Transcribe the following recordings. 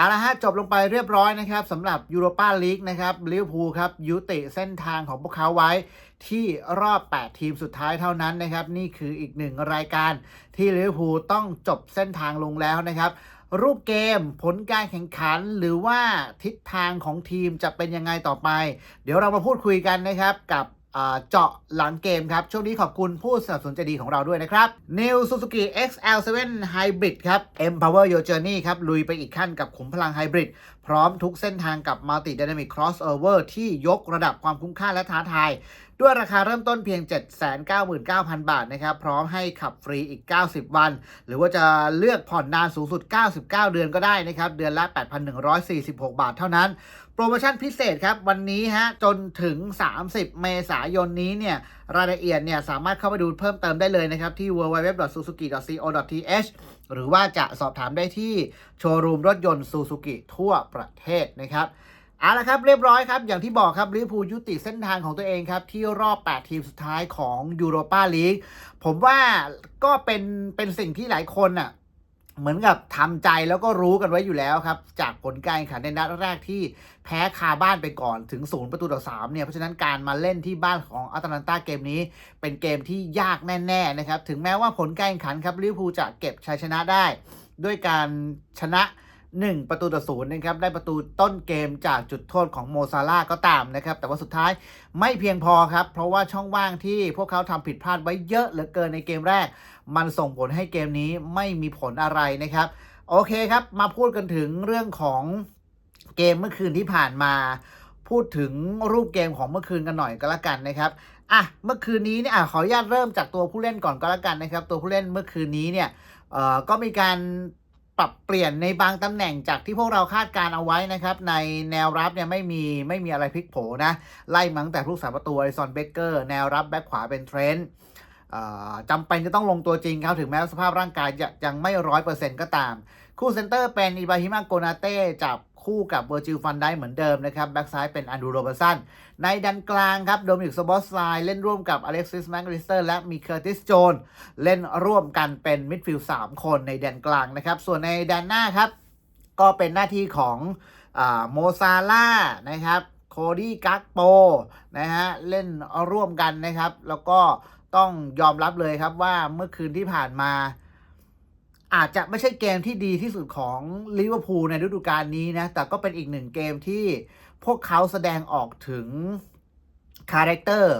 เอาละฮะจบลงไปเรียบร้อยนะครับสำหรับยูโรปาลีกนะครับลิเวอร์พูลครับยุติเส้นทางของพวกเขาไว้ที่รอบ 8 ทีมสุดท้ายเท่านั้นนะครับ นี่คืออีกหนึ่งรายการที่ลิเวอร์พูลต้องจบเส้นทางลงแล้วนะครับ รูปเกมผลการแข่งขันหรือว่าทิศทางของทีมจะเป็นยังไงต่อไป เดี๋ยวเรามาพูดคุยกันนะครับกับ เจาะหลังเกมครับ ช่วงนี้ขอบคุณผู้สนับสนุนใจดีของเราด้วยนะครับ New Suzuki XL7 Hybrid ครับ Empower Your Journey ครับ ลุยไปอีกขั้นกับขุมพลังไฮบริดพร้อมทุกเส้นทางกับ Multi Dynamic Crossover ที่ยกระดับความคุ้มค่าและท้าทาย ด้วยราคาเริ่มต้นเพียง 799,000 บาทนะครับ พร้อมให้ขับฟรีอีก 90 วัน หรือว่าจะเลือกผ่อนนานสูงสุด 99 เดือนก็ได้นะครับ เดือนละ 8,146 บาทเท่านั้น รโมชั่นพิเศษครับ วันนี้ฮะ จนถึง 30 เมษายนนี้เนี่ย รายละเอียดเนี่ย สามารถเข้าไปดูเพิ่มเติมได้เลยนะครับ ที่ www.suzuki.co.th หรือว่าจะสอบถามได้ที่โชว์รูมรถยนต์ซูซูกิทั่วประเทศนะครับเอาละครับเรียบร้อยครับ อย่างที่บอกครับลิเวอร์พูลยุติเส้นทางของตัวเองครับ ที่รอบ 8 ทีมสุดท้ายของยูโรปาลีกผมว่าก็เป็นเป็นสิ่งที่หลายคนอะ เหมือนกับทำใจแล้วก็รู้กันไว้อยู่แล้วครับ จากผลการแข่งขันในนัดแรกที่แพ้คาบ้านไปก่อนถึงศูนย์ประตูต่อ3เนี่ยเพราะฉะนั้นการมาเล่นที่บ้านของอัตแลนตาเกมนี้ เป็นเกมที่ยากแน่ๆนะครับ ถึงแม้ว่าผลการแข่งขันครับลิเวอร์พูลจะเก็บชัยชนะได้ ด้วยการชนะ 1 ประตูต่อศูนย์นะครับได้ประตูต้นเกมจากจุดโทษของโมซาลาก็ตามนะครับ แต่ว่าสุดท้ายไม่เพียงพอครับ เพราะว่าช่องว่างที่พวกเขาทำผิดพลาดไว้เยอะเหลือเกินในเกมแรก มันส่งผลให้เกมนี้ไม่มีผลอะไรนะครับ โอเคครับ มาพูดกันถึงเรื่องของเกมเมื่อคืนที่ผ่านมา พูดถึงรูปเกมของเมื่อคืนกันหน่อยก็แล้วกันนะครับอะเมื่อคืนนี้เนี่ยอะขออนุญาตเริ่มจากตัวผู้เล่นก่อนก็แล้วกันนะครับ ตัวผู้เล่นเมื่อคืนนี้เนี่ยเอ่อก็มีการ ปรับเปลี่ยนในบางตำแหน่งจากที่พวกเราคาดการเอาไว้นะครับ ในแนวรับเนี่ยไม่มีไม่มีอะไรพลิกโผนะ ไล่มั้งแต่ผู้สาประตูไอซอนเบเกอร์แนวรับแบ็คขวาเป็นเทรนด์จำเป็นจะต้องลงตัวจริงครับถึงแม้ว่าสภาพร่างกายจะยังไม่ร้อยเปอร์เซ็นต์ก็ตาม คู่เซนเตอร์เป็นอิบราฮิมาโกนาเต้จับ คู่กับเวอร์จิลฟันได้เหมือนเดิมนะครับ แบ็กซ้ายเป็นอันดูโรเบอร์สันในดันกลางครับโดมินิกสบอสไลเล่นร่วมกับอเล็กซิสแมกริสเตอร์และมีเคอร์ติสโจนเล่นร่วมกันเป็นมิดฟิลด์3คนในแดนกลางนะครับ ส่วนในแดนหน้าครับ ก็เป็นหน้าที่ของโมซาล่านะครับโคดี้กักโปนะฮะเล่นร่วมกันนะครับ แล้วก็ต้องยอมรับเลยครับว่าเมื่อคืนที่ผ่านมา อาจจะไม่ใช่เกมที่ดีที่สุดของลิเวอร์พูลในฤดูกาลนี้นะ แต่ก็เป็นอีกหนึ่งเกมที่พวกเขาแสดงออกถึงคาแรคเตอร์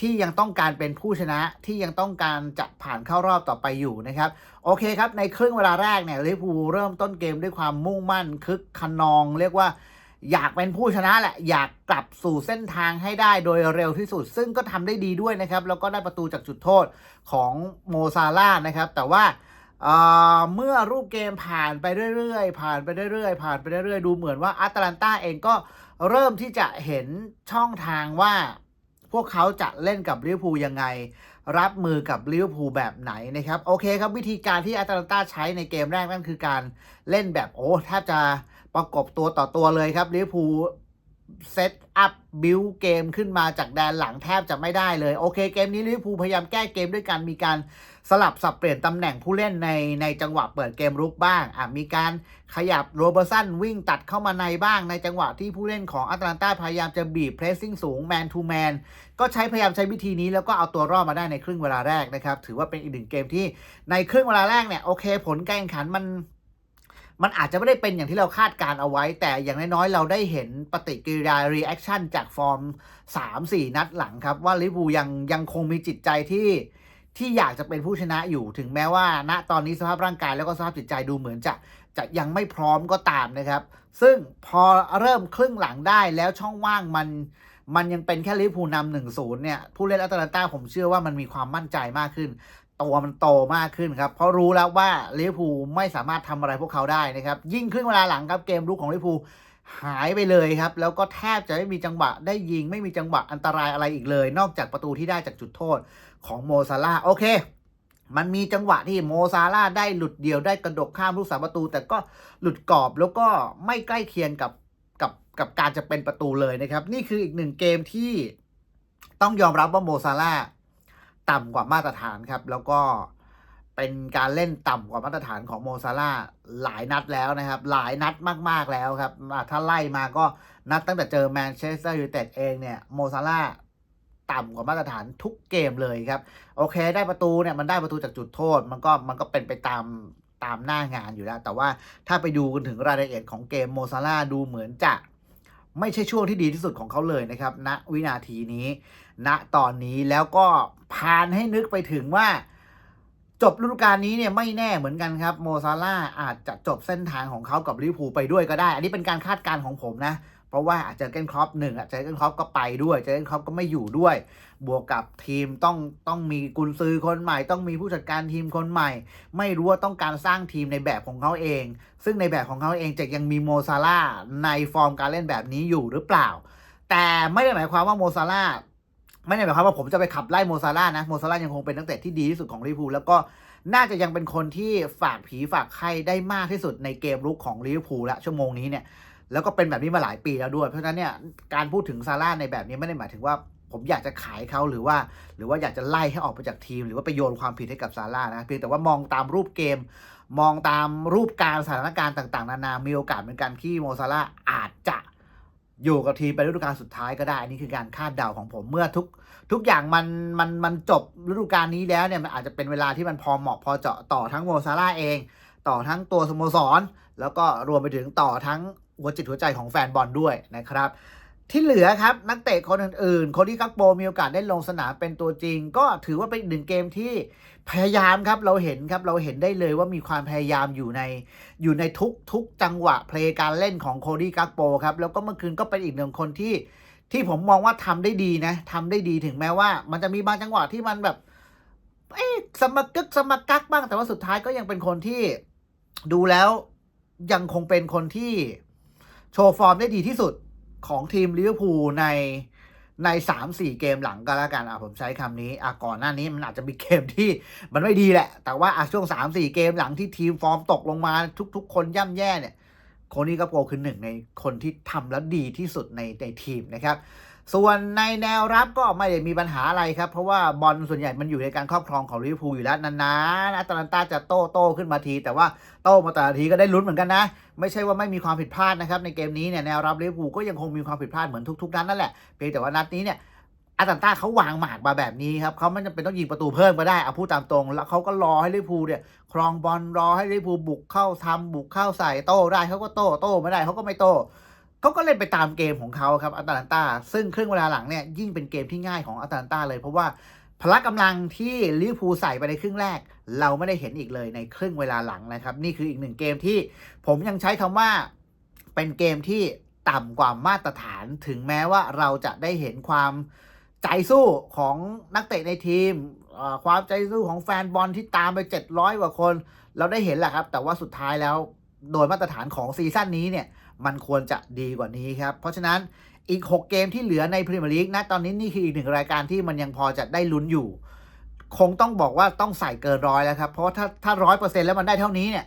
ที่ยังต้องการเป็นผู้ชนะที่ยังต้องการจะผ่านเข้ารอบต่อไปอยู่นะครับ โอเคครับ ในครึ่งเวลาแรกเนี่ยลิเวอร์พูลเริ่มต้นเกมด้วยความมุ่งมั่นคึกขนอง เรียกว่าอยากเป็นผู้ชนะแหละ อยากกลับสู่เส้นทางให้ได้โดยเร็วที่สุด ซึ่งก็ทำได้ดีด้วยนะครับ แล้วก็ได้ประตูจากจุดโทษของโมซาล่านะครับ แต่ว่า เมื่อรูปเกมผ่านไปเรื่อยๆ ผ่านไปเรื่อยๆ ผ่านไปเรื่อยๆ ดูเหมือนว่าอัตแลนตาเองก็เริ่มที่จะเห็นช่องทางว่าพวกเขาจะเล่นกับลิเวอร์พูลยังไง รับมือกับลิเวอร์พูลแบบไหนนะครับ โอเคครับวิธีการที่อัตแลนตาใช้ในเกมแรกนั่นคือการเล่นแบบโอ้แทบจะประกบตัวต่อตัวเลยครับลิเวอร์พูล เซตอัพบิวเกมขึ้นมาจากแดนหลังแทบจะไม่ได้เลย โอเคเกมนี้ลิเวอร์พูลพยายามแก้เกมด้วยการมีการสลับสับเปลี่ยนตำแหน่งผู้เล่นในในจังหวะเปิดเกมรุกบ้างอะมีการขยับโรเบอร์สันวิ่งตัดเข้ามาในบ้างในจังหวะที่ผู้เล่นของอัตแลนตาพยายามจะบีบเพรสซิ่งสูงแมนทูแมนก็ใช้พยายามใช้วิธีนี้แล้วก็เอาตัวรอดมาได้ในครึ่งเวลาแรกนะครับ ถือว่าเป็นอีกหนึ่งเกมที่ในครึ่งเวลาแรกเนี่ยโอเค ผลการแข่งขันมัน มันอาจจะไม่ได้เป็นอย่างที่เราคาดการเอาไว้ แต่อย่างน้อยๆ เราได้เห็นปฏิกิริยารีแอคชั่นจากฟอร์ม 3-4 นัดหลังครับ ว่าลิเวอร์พูลยังยังคงมีจิตใจที่ที่อยากจะเป็นผู้ชนะอยู่ถึงแม้ว่า ณตอนนี้สภาพร่างกายแล้วก็สภาพจิตใจดูเหมือนจะจะยังไม่พร้อมก็ตามนะครับ ซึ่งพอเริ่มครึ่งหลังได้แล้วช่องว่างมันมันยังเป็นแค่ลิเวอร์พูลนำหนึ่งศูนย์เนี่ยผู้เล่นอัตแลนตาผมเชื่อว่ามันมีความมั่นใจมากขึ้น ตัวมันโตมากขึ้นครับ เพราะรู้แล้วว่าลิเวอร์พูลไม่สามารถทำอะไรพวกเขาได้นะครับ ยิ่งครึ่งเวลาหลังครับเกมรุกของลิเวอร์พูลหายไปเลยครับ แล้วก็แทบจะไม่มีจังหวะได้ยิงไม่มีจังหวะอันตรายอะไรอีกเลย นอกจากประตูที่ได้จากจุดโทษของโมซาล่าโอเค มันมีจังหวะที่โมซาล่าได้หลุดเดียวได้กระดกข้ามลูกสาประตู แต่ก็หลุดกรอบแล้วก็ไม่ใกล้เคียงกับกับกับการจะเป็นประตูเลยนะครับ นี่คืออีกหนึ่งเกมที่ต้องยอมรับว่าโมซาล่า ต่ำกว่ามาตรฐานครับ แล้วก็เป็นการเล่นต่ำกว่ามาตรฐานของโมซาร่าหลายนัดแล้วนะครับ หลายนัดมากๆแล้วครับ ถ้าไล่มาก็นัดตั้งแต่เจอแมนเชสเตอร์ยูไนเต็ดเองเนี่ยโมซาร่าต่ำกว่ามาตรฐานทุกเกมเลยครับ โอเค ได้ประตูเนี่ยมันได้ประตูจากจุดโทษ มันก็มันก็เป็นไปตามตามหน้างานอยู่แล้ว แต่ว่าถ้าไปดูกันถึงรายละเอียดของเกมโมซาร่าดูเหมือนจะ ไม่ใช่ช่วงที่ดีที่สุดของเขาเลยนะครับณวินาทีนี้ณตอนนี้แล้วก็พานให้นึกไปถึงว่า จบฤดูกาลนี้เนี่ยไม่แน่เหมือนกันครับโมซาร่าอาจจะจบเส้นทางของเขากับลิเวอร์พูลไปด้วยก็ได้ อันนี้เป็นการคาดการณ์ของผมนะ เพราะว่าอาจจะเกนครอปหนึ่งอะเจอเกนครอปก็ไปด้วยเจอเกนครอปก็ไม่อยู่ด้วย บวกกับทีมต้องต้องมีกุนซือคนใหม่ ต้องมีผู้จัดการทีมคนใหม่ ไม่รู้ว่าต้องการสร้างทีมในแบบของเขาเอง ซึ่งในแบบของเขาเองจะยังมีโมซาร่าในฟอร์มการเล่นแบบนี้อยู่หรือเปล่า แต่ไม่ได้หมายความว่าโมซาร่าไม่ได้หมายความว่าผมจะไปขับไล่โมซาร่านะโมซาร่ายังคงเป็นนักเตะที่ดีที่สุดของลิเวอร์พูลแล้วก็น่าจะยังเป็นคนที่ฝากผีฝากไข้ได้มากที่สุดในเกมรุกของลิเวอร์พูลละชั่วโมงนี้เนี่ย แล้วก็เป็นแบบนี้มาหลายปีแล้วด้วย เพราะฉะนั้นเนี่ยการพูดถึงซาร่าในแบบนี้ไม่ได้หมายถึงว่าผมอยากจะขายเขาหรือว่า หรือว่าอยากจะไล่ให้ออกไปจากทีม หรือว่าไปโยนความผิดให้กับซาร่านะเพียงแต่ว่ามองตามรูปเกม มองตามรูปการสถานการณ์ต่าง ๆ นานามีโอกาสเหมือนกันที่โมซาร่าอาจจะอยู่กับทีมไปฤดูกาลสุดท้ายก็ได้ นี่คือการคาดเดาของผมเมื่อทุกทุกอย่างมันมันมันจบฤดูกาลนี้แล้วเนี่ยมันอาจจะเป็นเวลาที่มันพอเหมาะพอเจาะต่อทั้งโมซาร่าเอง ต่อทั้งตัวสโมสร แล้วก็รวมไปถึงต่อทั้ง หัวจิตหัวใจของแฟนบอลด้วยนะครับที่เหลือครับนักเตะคนอื่นๆ คนที่กักโปมีโอกาสได้ลงสนามเป็นตัวจริง ก็ถือว่าเป็นอีกหนึ่งเกมที่พยายามครับเราเห็นครับเราเห็นได้เลยว่ามีความพยายามอยู่ในอยู่ในทุกทุกจังหวะเพลงการเล่นของโคดี้กักโปครับแล้วก็เมื่อคืนก็เป็นอีกหนึ่งคนที่ที่ผมมองว่าทำได้ดีนะทำได้ดีถึงแม้ว่า มันจะมีบางจังหวะที่มันแบบเอ๊ะสมักกึกสมักกักบ้างแต่ว่าสุดท้ายก็ยังเป็นคนที่ดูแล้วยังคงเป็นคนที่ โชว์ฟอร์มได้ดีที่สุดของทีมลิเวอร์พูลในในสามสี่เกมหลังก็แล้วกันอะผมใช้คำนี้อะก่อนหน้านี้มันอาจจะมีเกมที่มันไม่ดีแหละ แต่ว่าอะช่วงสามสี่เกมหลังที่ทีมฟอร์มตกลงมาทุก ๆ คนย่ำแย่เนี่ยโคนี่ก็โปรคือหนึ่งในคนที่ทำแล้วดีที่สุดในในทีมนะครับ ส่วนในแนวรับก็ไม่ได้มีปัญหาอะไรครับ เพราะว่าบอลส่วนใหญ่มันอยู่ในการครอบครองของลิเวอร์พูลอยู่แล้วนานๆอาตแลนตาจะโต้โต้ขึ้นมาที แต่ว่าโต้มาแต่ละทีก็ได้ลุ้นเหมือนกันนะ ไม่ใช่ว่าไม่มีความผิดพลาดนะครับในเกมนี้เนี่ยแนวรับลิเวอร์พูลก็ยังคงมีความผิดพลาดเหมือนทุกๆนัดนั่นแหละเพียงแต่ว่านัดนี้เนี่ยอาตันต้าเขาวางหมากมาแบบนี้ครับเขาไม่จำเป็นต้องยิงประตูเพิ่มก็ได้เอาพูดตามตรง แล้วเขาก็รอให้ลิเวอร์พูลเนี่ยครองบอลรอให้ลิเวอร์พูลบุกเข้าทำบุกเข้าใส่โต้ได้เขาก็โต้โต้ไม่ได้เขาก็ไม่โต้ เขาก็เล่นไปตามเกมของเขาครับอาตแลนตาซึ่งครึ่งเวลาหลังเนี่ยยิ่งเป็นเกมที่ง่ายของอาตแลนตาเลย เพราะว่าพละกำลังที่ลิเวอร์พูลใส่ไปในครึ่งแรก เราไม่ได้เห็นอีกเลยในครึ่งเวลาหลังนะครับ นี่คืออีกหนึ่งเกมที่ผมยังใช้คำว่าเป็นเกมที่ต่ำกว่ามาตรฐานถึงแม้ว่าเราจะได้เห็นความใจสู้ของนักเตะในทีม ความใจสู้ของแฟนบอลที่ตามไป 700 กว่าคน เราได้เห็นแหละครับ แต่ว่าสุดท้ายแล้วโดยมาตรฐานของซีซั่นนี้เนี่ย มันควรจะดีกว่านี้ครับ เพราะฉะนั้นอีก 6 เกมที่เหลือในพรีเมียร์ลีกนะตอนนี้นี่คืออีกหนึ่งรายการที่มันยังพอจะได้ลุ้นอยู่ คงต้องบอกว่าต้องใส่เกินร้อยแล้วครับ เพราะถ้าถ้าร้อยเปอร์เซ็นต์แล้วมันได้เท่านี้เนี่ย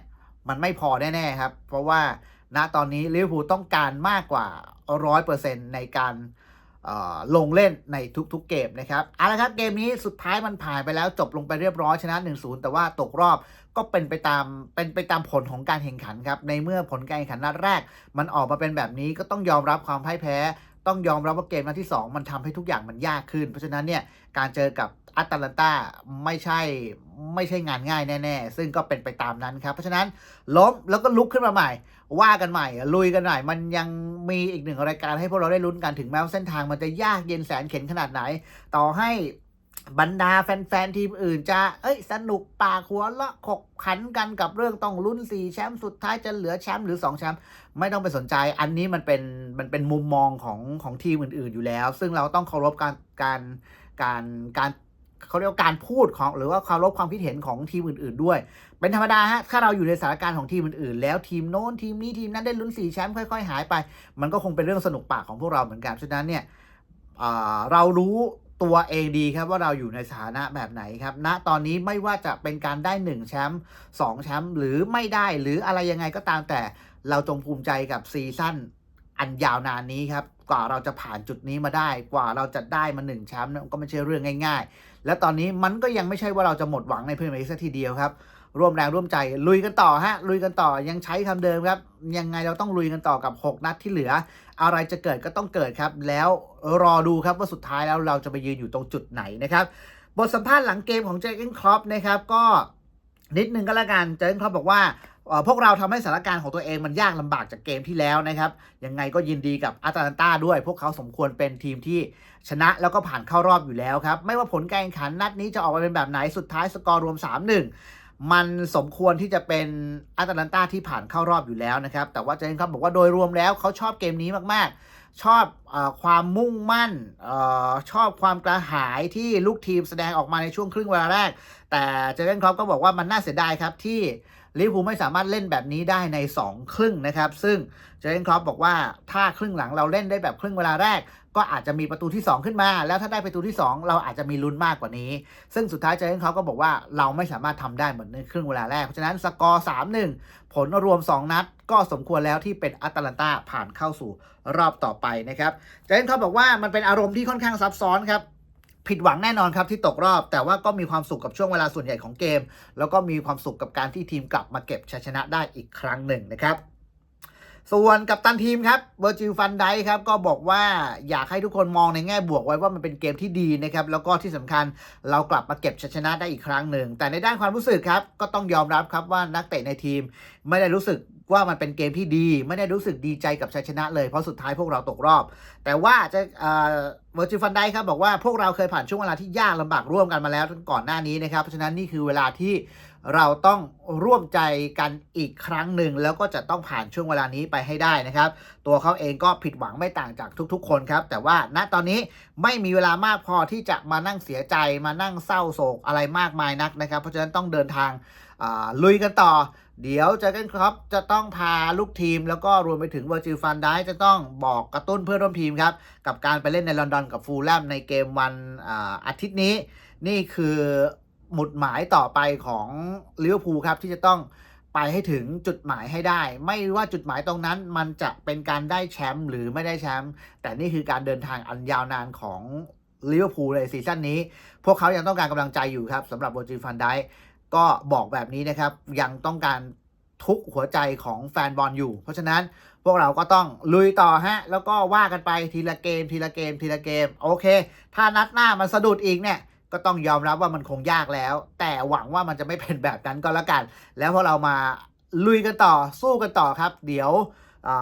มันไม่พอแน่ๆครับ เพราะว่าณตอนนี้ลิเวอร์พูลต้องการมากกว่าร้อยเปอร์เซ็นต์ในการลงเล่นในทุกๆเกมนะครับเอาละครับเกมนี้สุดท้ายมันผ่านไปแล้วจบลงไปเรียบร้อยชนะ 1-0 แต่ว่าตกรอบ ก็เป็นไปตามเป็นไปตามผลของการแข่งขันครับ ในเมื่อผลการแข่งขันนัดแรก มันออกมาเป็นแบบนี้ก็ต้องยอมรับความพ่ายแพ้ ต้องยอมรับว่าเกมนัดที่ 2 มันทำให้ทุกอย่างมันยากขึ้น เพราะฉะนั้นเนี่ยการเจอกับอัตแลนตาไม่ใช่ไม่ใช่งานง่ายแน่ๆ ซึ่งก็เป็นไปตามนั้นครับ เพราะฉะนั้นล้มแล้วก็ลุกขึ้นมาใหม่ ว่ากันใหม่ ลุยกันใหน่มันยังมีอีกหนึ่งรายการให้พวกเราได้ลุ้นกันถึงแม้ว่าเส้นทางมันจะยากเย็นแสนเข็ญขนาดไหน ต่อให้ บรรดาแฟนๆทีมอื่นจะ เอ้ย สนุกปากหัวละขกขันกันกับเรื่องต้องลุ้นสี่แชมป์สุดท้ายจะเหลือแชมป์หรือสองแชมป์ไม่ต้องไปสนใจ อันนี้มันเป็นมันเป็นมุมมองของของทีมอื่น ๆอยู่แล้ว ซึ่งเราต้องเคารพการการการการเขาเรียกว่าการพูดของหรือว่าเคารพความคิดเห็นของทีมอื่น ๆ ด้วย เป็นธรรมดาฮะถ้าเราอยู่ในสถานการณ์ของทีมอื่นๆ แล้วทีมโน้นทีมนี้ทีมนั้นได้ลุ้นสี่แชมป์ค่อยๆ หายไป มันก็คงเป็นเรื่องสนุกปากของพวกเราเหมือนกันฉะนั้นเนี่ยเเรารู้ ตัวเองดีครับว่าเราอยู่ในสถานะแบบไหนครับณตอนนี้ไม่ว่าจะเป็นการได้ 1 แชมป์2แชมป์หรือไม่ได้หรืออะไรยังไงก็ตามแต่เราจงภูมิใจกับซีซั่นอันยาวนานนี้ครับกว่าเราจะผ่านจุดนี้มาได้ กว่าเราจะได้มาหนึ่งแชมป์เนี่ยก็ไม่ใช่เรื่องง่าย ๆ และตอนนี้มันก็ยังไม่ใช่ว่าเราจะหมดหวังในพรีเมียร์ลีกซะทีเดียวครับ ร่วมแรงร่วมใจลุยกันต่อฮะลุยกันต่อยังใช้คำเดิมครับ ยังไงเราต้องลุยกันต่อกับ 6 นัดที่เหลือ อะไรจะเกิดก็ต้องเกิดครับ แล้วรอดูครับว่าสุดท้ายแล้วเราจะไปยืนอยู่ตรงจุดไหนนะครับบทสัมภาษณ์หลังเกมของเจเกนครอปนะครับก็นิดนึงก็แล้วกันเจอร์เกนครอปบอกว่าพวกเราทำให้สถานการณ์ของตัวเองมันยากลำบากจากเกมที่แล้วนะครับ ยังไงก็ยินดีกับอาตาลันตาด้วย พวกเขาสมควรเป็นทีมที่ชนะแล้วก็ผ่านเข้ารอบอยู่แล้วครับ ไม่ว่าผลการแข่งขันนัดนี้จะออกมาเป็นแบบไหนสุดท้ายสกอร์รวม 3-1 มันสมควรที่จะเป็นอาตแลันตาที่ผ่านเข้ารอบอยู่แล้วนะครับ แต่ว่าเจนครับบอกว่าโดยรวมแล้วเขาชอบเกมนี้มากๆ ชอบอความมุ่งมั่นอชอบความกระหายที่ลูกทีมแสดงออกมาในช่วงครึ่งเวลาแรก แต่เจเกนครับก็บอกว่ามันน่าเสียดายครับที่ ลิเวอร์พูลไม่สามารถเล่นแบบนี้ได้ใน 2 ครึ่งนะครับ ซึ่งเจเกนครอปบอกว่าถ้าครึ่งหลังเราเล่นได้แบบครึ่งเวลาแรก ก็อาจจะมีประตูที่ 2 ขึ้นมา แล้วถ้าได้ประตูที่ 2 เราอาจจะมีลุ้นมากกว่านี้ ซึ่งสุดท้ายเจเกนครอปก็บอกว่าเราไม่สามารถทำได้เหมือนในครึ่งเวลาแรก เพราะฉะนั้นสกอร์3-1 ผลรวม 2 นัด ก็สมควรแล้วที่เป็นอัตแลนตาผ่านเข้าสู่รอบต่อไปนะครับเจเกนครอปบอกว่ามันเป็นอารมณ์ที่ค่อนข้างซับซ้อนครับ ผิดหวังแน่นอนครับที่ตกรอบ แต่ว่าก็มีความสุขกับช่วงเวลาส่วนใหญ่ของเกม แล้วก็มีความสุขกับการที่ทีมกลับมาเก็บชัยชนะได้อีกครั้งหนึ่งนะครับ ส่วนกับตันทีมครับเวอร์จิลฟันไดครับก็บอกว่าอยากให้ทุกคนมองในแง่บวกไว้ว่ามันเป็นเกมที่ดีนะครับแล้วก็ที่สำคัญเรากลับมาเก็บชัยชนะได้อีกครั้งหนึ่งแต่ในด้านความรู้สึกครับก็ต้องยอมรับครับว่านักเตะในทีมไม่ได้รู้สึก ว่ามันเป็นเกมที่ดี ไม่ได้รู้สึกดีใจกับชัยชนะเลยเพราะสุดท้ายพวกเราตกรอบ แต่ว่าจะเวอร์จิฟันได้ครับบอกว่าพวกเราเคยผ่านช่วงเวลาที่ยากลำบากร่วมกันมาแล้วก่อนหน้านี้นะครับเพราะฉะนั้นนี่คือเวลาที่เราต้องร่วมใจกันอีกครั้งหนึ่ง แล้วก็จะต้องผ่านช่วงเวลานี้ไปให้ได้นะครับ ตัวเขาเองก็ผิดหวังไม่ต่างจากทุก ๆ คนครับ แต่ว่าณตอนนี้ไม่มีเวลามากพอที่จะมานั่งเสียใจมานั่งเศร้าโศกอะไรมากมายนักนะครับ เพราะฉะนั้นต้องเดินทาง ลุยกันต่อ เดี๋ยวเจอกันครับจะต้องพาลูกทีม แล้วก็รวมไปถึงเวอร์จิลฟันได้จะต้องบอกกระตุ้นเพื่อนร่วมทีมครับ กับการไปเล่นในลอนดอนกับฟูลแลมในเกมวันอาทิตย์นี้ นี่คือหมุดหมายต่อไปของลิเวอร์พูลครับที่จะต้องไปให้ถึงจุดหมายให้ได้ ไม่ว่าจุดหมายตรงนั้นมันจะเป็นการได้แชมป์หรือไม่ได้แชมป์แต่นี่คือการเดินทางอันยาวนานของลิเวอร์พูลในซีซั่นนี้ พวกเขายังต้องการกำลังใจอยู่ครับสำหรับเวอร์จิฟันได้ ก็บอกแบบนี้นะครับยังต้องการทุกหัวใจของแฟนบอลอยู่ เพราะฉะนั้นพวกเราก็ต้องลุยต่อฮะ แล้วก็ว่ากันไปทีละเกม ทีละเกม ทีละเกม โอเค ถ้านัดหน้ามันสะดุดอีกเนี่ย ก็ต้องยอมรับว่ามันคงยากแล้ว แต่หวังว่ามันจะไม่เป็นแบบนั้นก็แล้วกัน แล้วพอเรามาลุยกันต่อสู้กันต่อครับ เดี๋ยว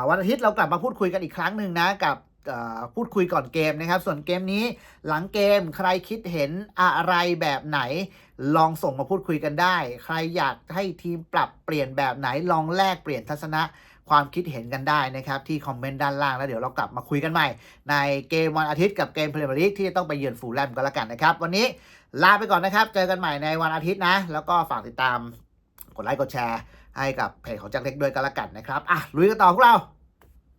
วันอาทิตย์เรากลับมาพูดคุยกันอีกครั้งหนึ่งนะกับ พูดคุยก่อนเกมนะครับ ส่วนเกมนี้หลังเกมใครคิดเห็นอะไรแบบไหน ลองส่งมาพูดคุยกันได้ ใครอยากให้ทีมปรับเปลี่ยนแบบไหนลองแลกเปลี่ยนทัศนะความคิดเห็นกันได้นะครับที่คอมเมนต์ด้านล่างแล้วเดี๋ยวเรากลับมาคุยกันใหม่ ในเกมวันอาทิตย์กับเกมพรีเมียร์ลีกที่จะต้องไปเยือนฟูลแลมก็แล้วกันนะครับ วันนี้ลาไปก่อนนะครับ เจอกันใหม่ในวันอาทิตย์นะ แล้วก็ฝากติดตามกดไลค์กดแชร์ ให้กับเพจของจ็คเล็กด้วยก็แล้วกันนะครับอะลุยกันต่อพวกเรา